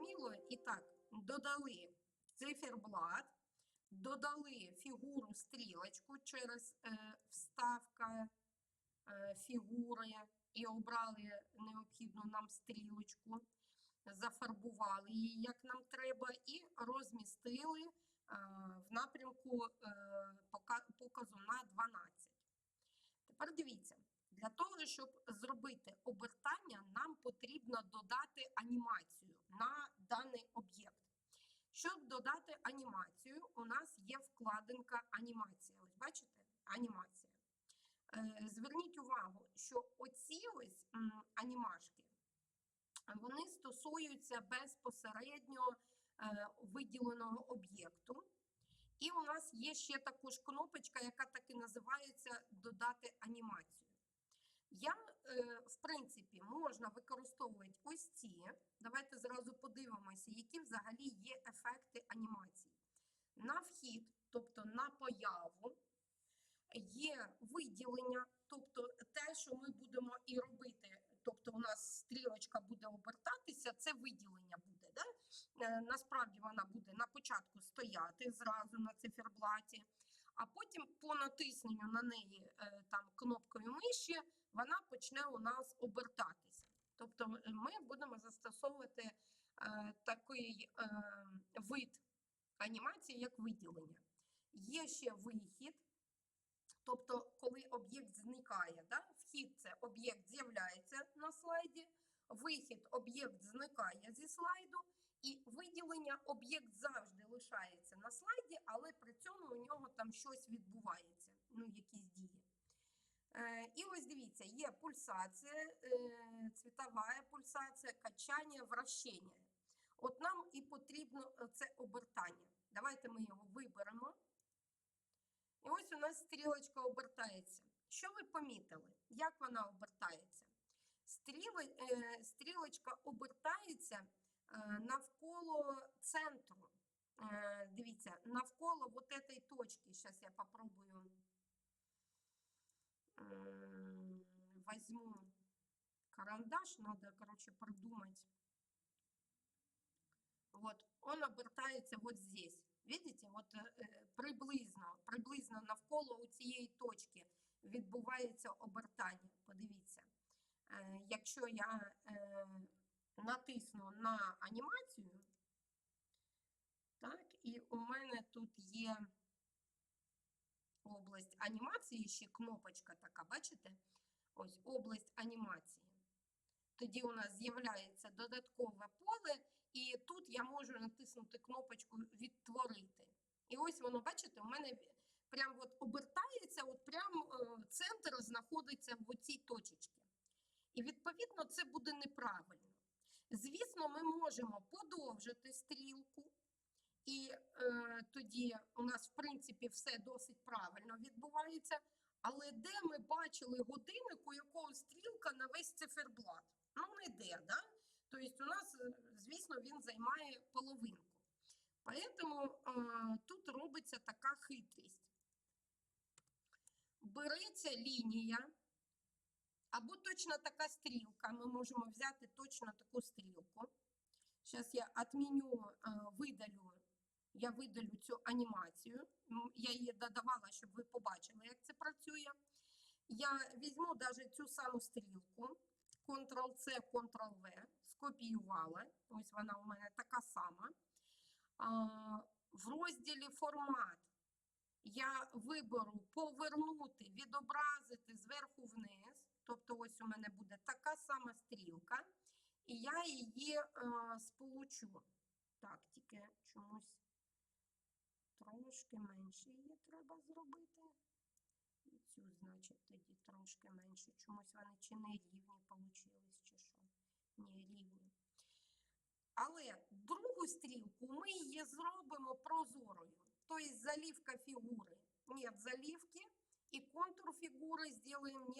Зрозуміло? І так, додали циферблат, додали фігуру стрілочку через е, вставка е, фігури і обрали необхідну нам стрілочку, зафарбували її, як нам треба, і розмістили е, в напрямку е, показу на 12. Тепер дивіться, для того, щоб зробити обертання, нам потрібно додати анімацію на даний об'єкт. Щоб додати анімацію, у нас є вкладинка анімація. Ось бачите? Анімація. Е, Зверніть увагу, що оці ось анімашки, вони стосуються безпосередньо е, виділеного об'єкту. І у нас є ще також кнопочка, яка так і називається Додати анімацію. Я, е, в принципі, можна використовувати ось ці. Давайте зразу подивимося, які взагалі є ефекти анімації. На вхід, тобто на появу, є виділення, тобто те, що ми будемо і робити. Тобто, у нас стрілочка буде обертатися, це виділення буде. Да? Е, Насправді вона буде на початку стояти зразу на циферблаті, а потім по натисненню на неї е, там кнопкою миші вона почне у нас обертатися. Тобто е, ми будемо застосовувати такий вид анімації, як виділення. Є ще вихід. Тобто, коли об'єкт зникає, да? вхід це об'єкт з'являється на слайді, вихід об'єкт зникає зі слайду, і виділення об'єкт завжди лишається на слайді, але при цьому у нього там щось відбувається, ну, якісь дії. Е, і ось дивіться, є пульсація, е, цвітова пульсація, качання, вращення. От нам і потрібно е, це обертання. Давайте ми його ось у нас стрілочка обертається. Що ви помітили? Як вона обертається? Е, стрілочка обертається е, навколо центру. Е, дивіться, навколо вот этой точки. Сейчас я попробую возьму карандаш, надо, короче, продумать. Вот, он обертається вот здесь. Видите, от е, приблизно, приблизно навколо у цієї точки відбувається обертання. Подивіться. Е, якщо я е, натисну на анімацію, так, і у мене тут є область анімації, ще кнопочка така, бачите? Ось область анімації. Тоді у нас з'являється додаткове поле, і тут я можу натиснути кнопочку Відтворити. І ось воно, бачите, у мене прям от обертається, от прям е, центр знаходиться в оцій точечці. І відповідно це буде неправильно. Звісно, ми можемо подовжити стрілку, і е, тоді у нас, в принципі, все досить правильно відбувається. Але де ми бачили годинник, у якого стрілка на весь циферблат? Ну, не де, да? Тобто, у нас, е, звісно, він займає половинку. Поэтому е, тут робиться така хитрість. Береться лінія, або точно така стрілка. Ми можемо взяти точно таку стрілку. Зараз я відміню, е, видалю, я видалю цю анімацію. Я її додавала, щоб ви побачили, як це працює. Я візьму навіть цю саму стрілку, Ctrl-C, Ctrl-V, скопіювала. Ось вона у мене така сама. В розділі формат я виберу повернути, відобразити зверху вниз. Тобто, ось у мене буде така сама стрілка, і я її е, сполучу. Так, тільки чомусь трошки менше її треба зробити. І цю, значить, тоді трошки менше. Чомусь вони чи не рівні получились, чи що. Ні, рівні. Але другу стрілку ми її зробимо прозорою. Тобто залівка фігури. Нет заливки. И контур контура. Видите?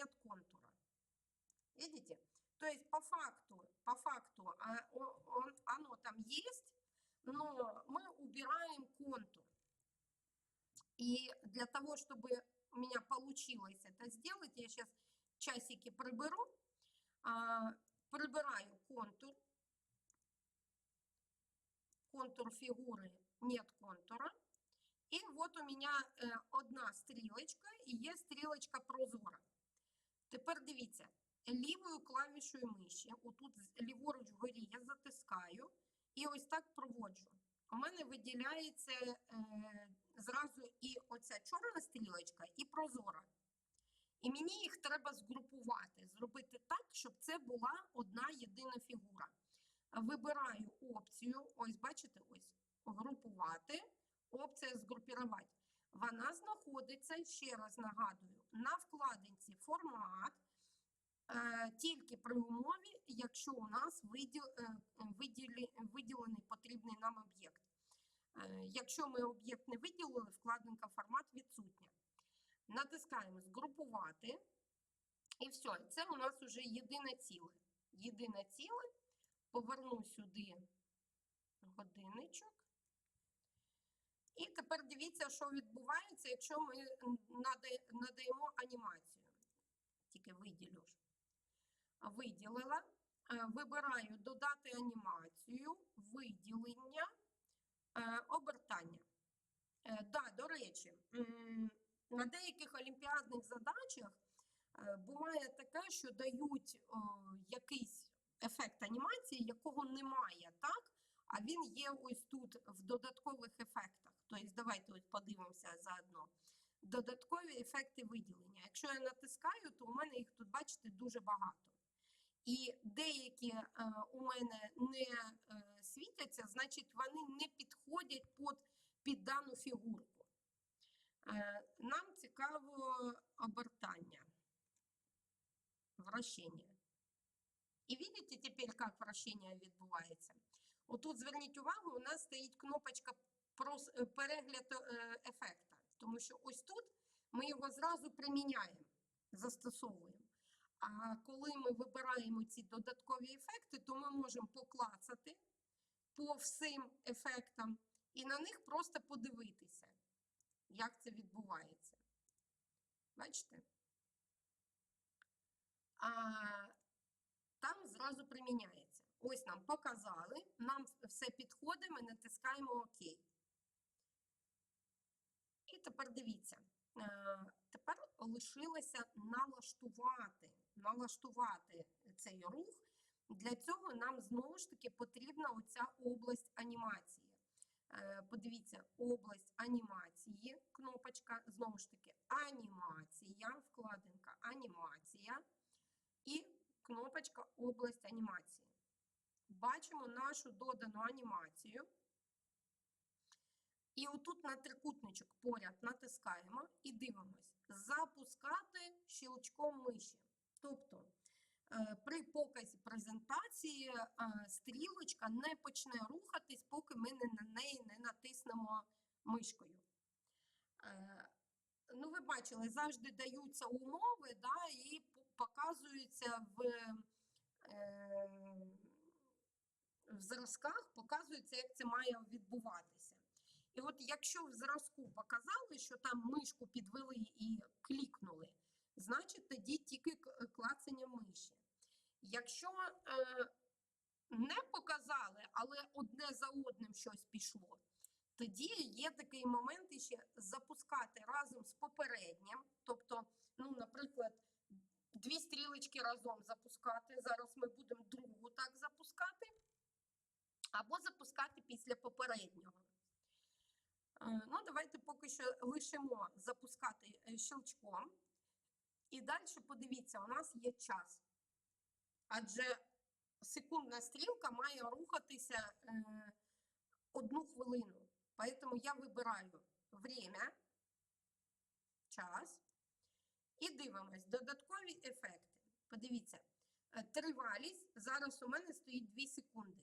То есть по факту, по факту а, о- он- оно там есть, но мы убираем контур. И для того, чтобы у меня получилось это сделать, я сейчас часики приберу, а, прибираю контур, контур фигуры, нет контура. И вот у меня е, одна стрілочка і є стрілочка прозора. Тепер дивіться, Лівою клавішою миші, отут ліворуч вгорі я затискаю і ось так проводжу. У мене виділяється е, зразу і оця чорна стрілочка, і прозора. І мені їх треба згрупувати, зробити так, щоб це була одна єдина фігура. Вибираю опцію, ось бачите, ось групувати, опція згрупувати. Вона знаходиться, ще раз нагадую, на вкладинці формат, тільки при умові, якщо у нас е, виділений потрібний нам об'єкт. Е, Якщо ми об'єкт не виділили, вкладинка формат відсутня. Натискаємо згрупувати. І все, це у нас вже єдине ціле. Єдине ціле. Поверну сюди годинничок. І тепер дивіться, що відбувається, якщо ми надаємо анімацію. Тільки виділю. Виділила. Е, Вибираю додати анімацію, виділення, е, обертання. Е, Да, до речі, на деяких олімпіадних задачах е, буває таке, що дають якийсь ефект анімації, якого немає, так? А він є ось тут в додаткових ефектах. Тобто, давайте ось подивимося заодно. Додаткові ефекти виділення. Якщо я натискаю, то у мене їх тут, бачите, дуже багато. І деякі е, у мене не е, світяться, значить, вони не підходять під, під дану фігурку. Е, нам цікаво обертання, вращення. І бачите тепер, як вращення відбувається? Отут зверніть увагу, у нас стоїть кнопочка е, перегляд е, ефекта, тому що ось тут ми його зразу приміняємо, застосовуємо. А коли ми вибираємо ці додаткові ефекти, то ми можемо поклацати по всім ефектам і на них просто подивитися, як це відбувається. Бачите? А там зразу приміняється. Ось нам показали, нам все підходить, ми натискаємо ОК. І тепер дивіться. е, Тепер лишилося налаштувати, налаштувати цей рух. Для цього нам знову ж таки потрібна оця область анімації. Е, Подивіться, область анімації, кнопочка, знову ж таки, анімація, вкладинка анімація і кнопочка область анімації. Бачимо нашу додану анімацію. І отут на трикутничок поряд натискаємо і дивимось. Запускати щелчком миші. Тобто е, при показі презентації е, стрілочка не почне рухатись, поки ми на неї не натиснемо мишкою. Е, Ну, ви бачили, завжди даються умови, да, і показуються в, в зразках, показується, як це має відбуватися. І от якщо в зразку показали, що там мишку підвели і клікнули, значить тоді тільки клацання миші. Якщо е, не показали, але одне за одним щось пішло, тоді є такий момент іще запускати разом з попереднім. Тобто, ну, наприклад, дві стрілочки разом запускати. Зараз ми будемо другу так запускати, або запускати після попереднього. Е, Ну, давайте поки що лишимо запускати е, щелчком. І далі подивіться, у нас є час. Адже секундна стрілка має рухатися е, одну хвилину. Поэтому я вибираю время, час і дивимось додаткові ефекти. Подивіться, е, тривалість зараз у мене стоїть 2 секунди.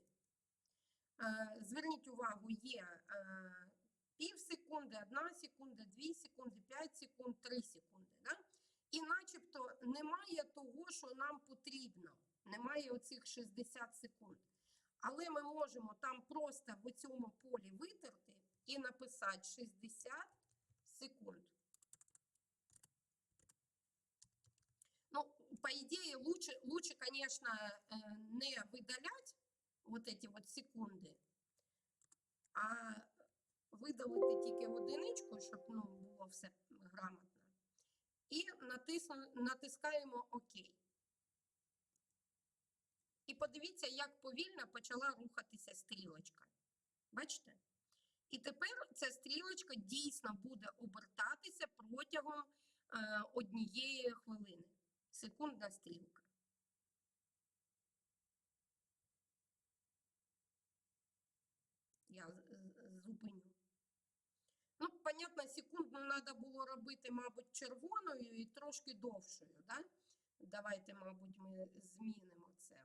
Е, Зверніть увагу, є е, пів секунди, 1 секунда, 2 секунди, 5 секунд, 3 секунди Да? І начебто немає того, що нам потрібно. Немає оцих 60 секунд. Але ми можемо там просто в цьому полі витерти і написати 60 секунд. Ну, по идее, лучше, лучше, конечно, э, не выдалять вот эти вот секунды, а видалити тільки одиничку, щоб ну, було все грамотно. І натискаємо ОК. І подивіться, як повільно почала рухатися стрілочка. Бачите? І тепер ця стрілочка дійсно буде обертатися протягом е, однієї хвилини. Секундна стрілка. Я з- з- зупиню. Ну, понятно, секундну треба було робити, мабуть, червоною і трошки довшою. Да? Давайте, мабуть, ми змінимо це.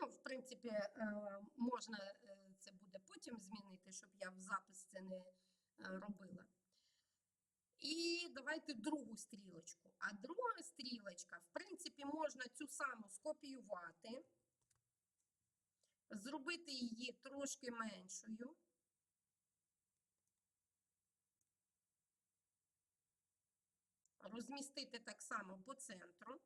Ну, в принципі, е, можна е, це буде потім змінити, щоб я в запис це не е, робила. І давайте другу стрілочку. А друга стрілочка, в принципі, можна цю саму скопіювати, зробити її трошки меншою. Розмістити так само по центру.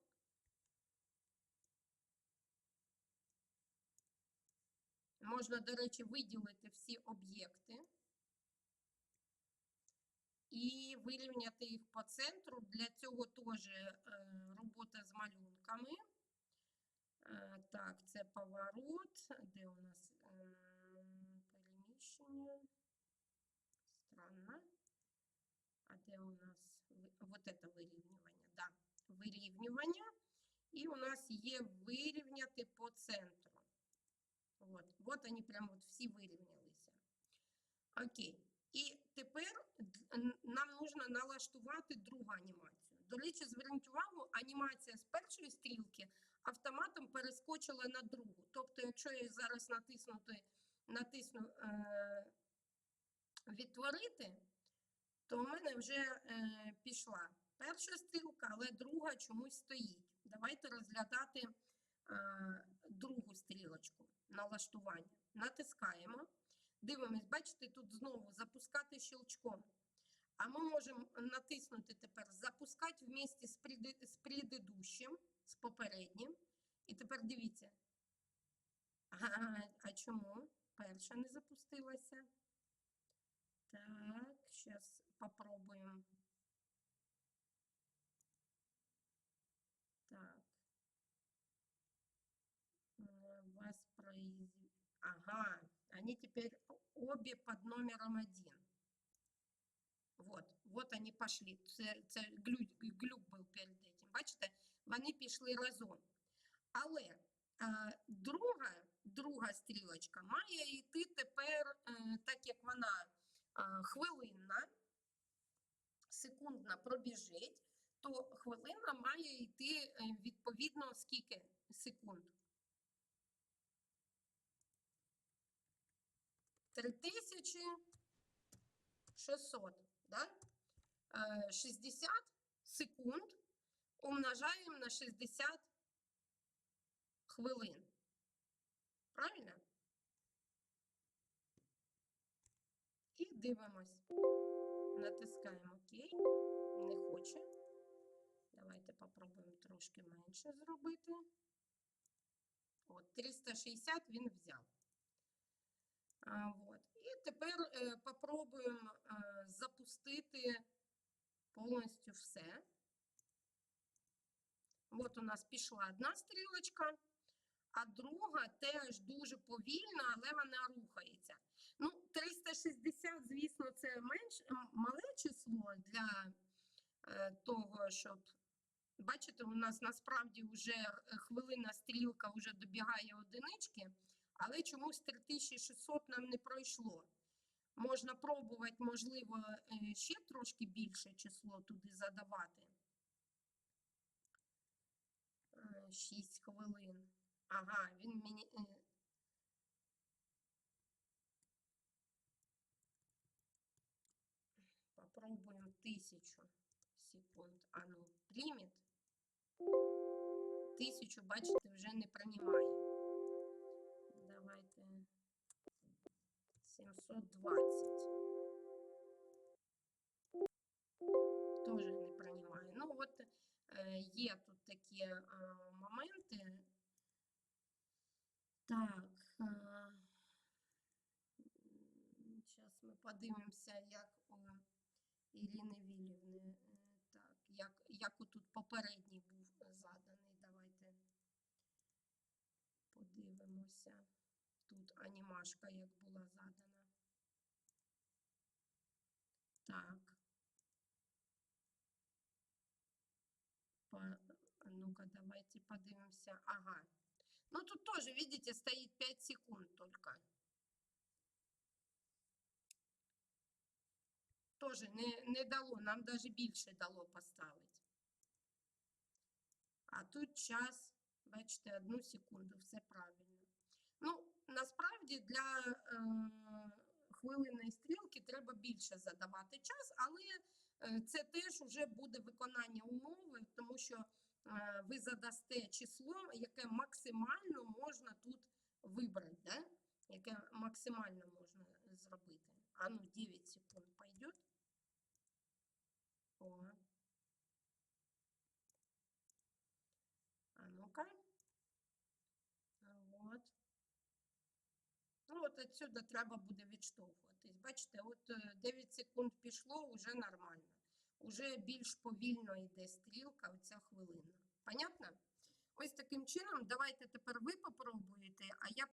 Можна, до речі, виділити всі об'єкти і вирівняти їх по центру. Для цього теж е, робота з малюнками. Е, Так, це поворот. Де у нас ем, переміщення? Странно. А де у нас вот это вирівнювання? Да, вирівнювання. І у нас є вирівняти по центру. Вот, вот они прям от всі вирівнялися. Окей. І тепер нам нужно налаштувати другу анімацію. До речі, зверніть увагу, анімація з першої стрілки автоматом перескочила на другу. Тобто, якщо я зараз натиснути, натисну е, відтворити, то в мене вже е, пішла перша стрілка, але друга чомусь стоїть. Давайте розглядати е, другу стрілочку налаштування. Натискаємо. Дивимось, бачите, тут знову запускати щелчком. А ми можемо натиснути тепер запускати вместе преди- з предыдущим, з попереднім. І тепер дивіться. Ага, а чому? Перша не запустилася. Так, зараз попробуємо. Так. Э, Воспроиз... Ага, они теперь обе под номером один. Вот, вот они пошли. Це, це глюк, глюк був перед этим. Бачите, вони пішли разом. Але е, друга, друга стрілочка має йти тепер, е, так як вона е, хвилинна, секундна пробіжить, то хвилина має йти е, відповідно скільки секунд. 3600, да? Е, 60 секунд умножаємо на 60 хвилин. Правильно? І дивимось. Натискаємо ОК. Не хоче. Давайте попробуємо трошки менше зробити. От, 360 він взяв. А, вот. І тепер е, попробуємо е, запустити повністю все. От у нас пішла одна стрілочка, а друга теж дуже повільна, але вона рухається. Ну, 360, звісно, це менш мале число для е, того, щоб. Бачите, у нас насправді вже е, хвилина стрілка вже добігає одинички, але чомусь 3600 нам не пройшло. Можна пробувати, можливо, е, ще трошки більше число туди задавати. 6 хвилин. Ага, він мені. е, Попробуем тысячу секунд. А ну, примет. Тисячу, бачите, вже не приймає. 720. Тоже не приймає. Ну от, е, е, є тут такі е, моменти. Так. Зараз ми подивимося, як у Ірини Вілівни. е, Так, як, як отут попередній був заданий. Давайте подивимося. Тут анімашка як була задана. Так. А Ну-ка, давайте подивимося. Ага. Ну, тут тоже, видите, стоит 5 секунд только. Тоже не, не дало, нам даже більше дало поставити. А тут час, бачите, одну секунду, все правильно. Ну, насправді для е, хвилинної стрілки треба більше задавати час, але е, це теж вже буде виконання умови, тому що е, ви задасте число, яке максимально можна тут вибрати, да? яке максимально можна зробити. А ну, 9 секунд пойдет. О. А ну-ка. Вот. Ну, от отсюда треба буде відштовхуватись. Бачите, от е, 9 секунд пішло, вже нормально. Уже більш повільно йде стрілка, оця хвилина. Понятно? Ось таким чином, давайте тепер ви попробуєте, а я